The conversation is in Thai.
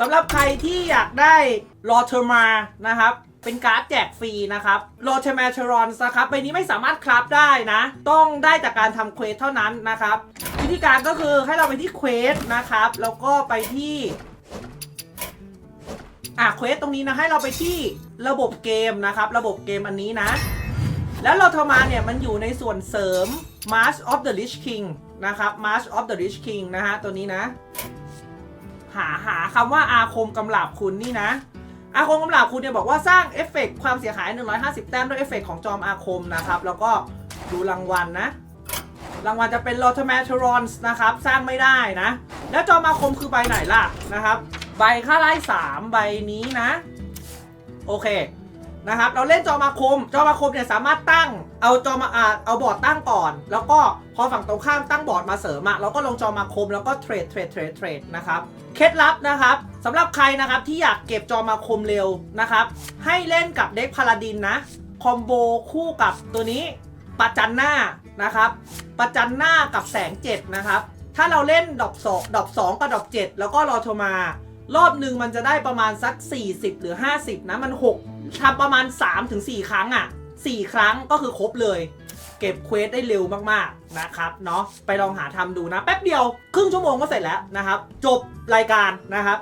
สำหรับใครที่อยากได้รอเทอร์มานะครับ เป็นการ์ดแจกฟรีนะครับโรเทมาเทรอนนะครับใบนี้ไม่สามารถคราฟได้นะ ต้องได้จากการทำเควสเท่านั้นนะครับ วิธีการก็คือให้เราไปที่เควสนะครับ แล้วก็ไปที่อะเควสตรงนี้นะให้เราไปที่ระบบเกมนะครับ ระบบเกมอันนี้นะ แล้วเราทมาเนี่ยมันอยู่ในส่วนเสริม March of the Rich King นะครับ March of the Rich King นะฮะตัวนี้นะ หาหาคำว่าอาคมกำลาบคุณนี่นะ อาคมกำลาบคุณเนี่ยบอกว่าสร้างเอฟเฟกต์ความเสียหาย 150 แต้มด้วยเอฟเฟกต์ของจอมอาคมนะครับ แล้วก็ดูรางวัลนะรางวัลจะเป็นโ o ท m a t e r o n s นะครับ สร้างไม่ได้นะ แล้วจอมอาคมคือใบไหนล่ะนะครับ ใบค่าไล่3ใบนี้นะ โอเค นะครับเราเล่นจอมาคม จอมาคมเนี่ยสามารถตั้งเอาจอมาอ่าเอาบอร์ดตั้งก่อน แล้วก็พอฝั่งตรงข้ามตั้งบอร์ดมาเสริมอะเราก็ลงจอมาคมแล้วก็เทรดเทรดเทรดเทรดนะครับเคล็ดลับนะครับสำหรับใครนะครับที่อยากเก็บจอมาคมเร็วนะครับให้เล่นกับเด็กพาลาดินนะคอมโบคู่กับตัวนี้ประจันหน้านะครับประจันหน้ากับแสงเจ็ดนะครับถ้าเราเล่นดอกสองดอกสองกับดอกเจ็ดแล้วก็รอโทมารอบหนึ่งมันจะได้ประมาณสัก 40 หรือ 50นะมัน 6 ทำประมาณ 3-4 ครั้งอะ่ะ 4 ครั้งก็คือครบเลย เก็บเควสได้เร็วมากๆนะครับเนาะไปลองหาทำดูนะ แป๊บเดียว ครึ่งชั่วโมงก็เสร็จแล้วนะครับ จบรายการนะครับ